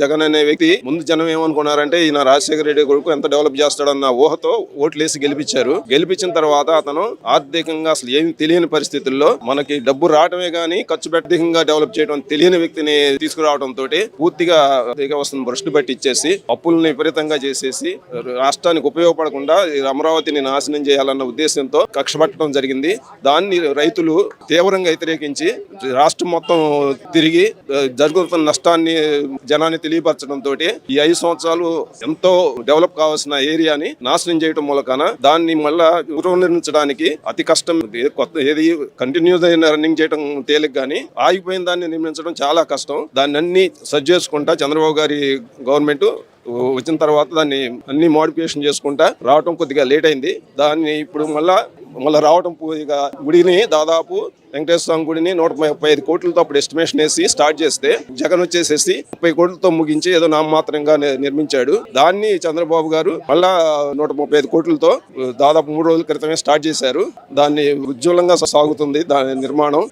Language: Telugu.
జగన్ అనే వ్యక్తి ముందు జనం ఏమనుకున్నారంటే ఈయన రాజశేఖర రెడ్డి కొడుకు ఎంత డెవలప్ చేస్తాడన్న ఊహతో ఓట్లేసి గెలిపించారు. గెలిపించిన తర్వాత అతను ఆర్థికంగా అసలు ఏమి తెలియని పరిస్థితుల్లో మనకి డబ్బు రావటమే గానీ ఖర్చు పెట్టికంగా డెవలప్ చేయడం తెలియని వ్యక్తిని తీసుకురావడం తోటి పూర్తిగా ఆర్థిక వ్యవస్థను భ్రష్టు ఇచ్చేసి అప్పుల్ని విపరీతంగా చేసేసి రాష్ట్రానికి ఉపయోగపడకుండా ఈ అమరావతిని నాశనం చేయాలన్న ఉద్దేశంతో కక్ష పట్టడం జరిగింది. దాన్ని రైతులు తీవ్రంగా వ్యతిరేకించి రాష్ట్రం మొత్తం తిరిగి జరుగుతున్న నష్టాన్ని జనాన్ని తెలియపరచడం తోటి ఈ ఐదు సంవత్సరాలు ఎంతో డెవలప్ కావాల్సిన ఏరియాని నాశనం చేయడం మూలకాన దాన్ని మళ్ళా పునర్నిర్మించడానికి అతి కష్టం. కొత్త ఏది కంటిన్యూస్ రన్నింగ్ చేయడం తేలిక కానీ ఆగిపోయిన దాన్ని నిర్మించడం చాలా కష్టం. దాన్ని అన్ని సరి చేసుకుంటా చంద్రబాబు గారి గవర్నమెంట్ వచ్చిన తర్వాత దాన్ని అన్ని మోడిఫికేషన్ చేసుకుంటా రావటం కొద్దిగా లేట్ అయింది. దాన్ని ఇప్పుడు మళ్ళా మళ్ళీ రావడం ఇక గుడిని దాదాపు వెంకటేశ్వర స్వామి గుడిని నూట ముప్పై ఐదు కోట్లతో అప్పుడు ఎస్టిమేషన్ వేసి స్టార్ట్ చేస్తే జగన్ వచ్చేసేసి ముప్పై కోట్లతో ముగించి ఏదో నామమాత్రంగా నిర్మించాడు. దాన్ని చంద్రబాబు గారు మళ్ళా నూట ముప్పై ఐదు కోట్లతో దాదాపు మూడు రోజుల క్రితమే స్టార్ట్ చేశారు. దాన్ని ఉజ్వలంగా సాగుతుంది దాని నిర్మాణం.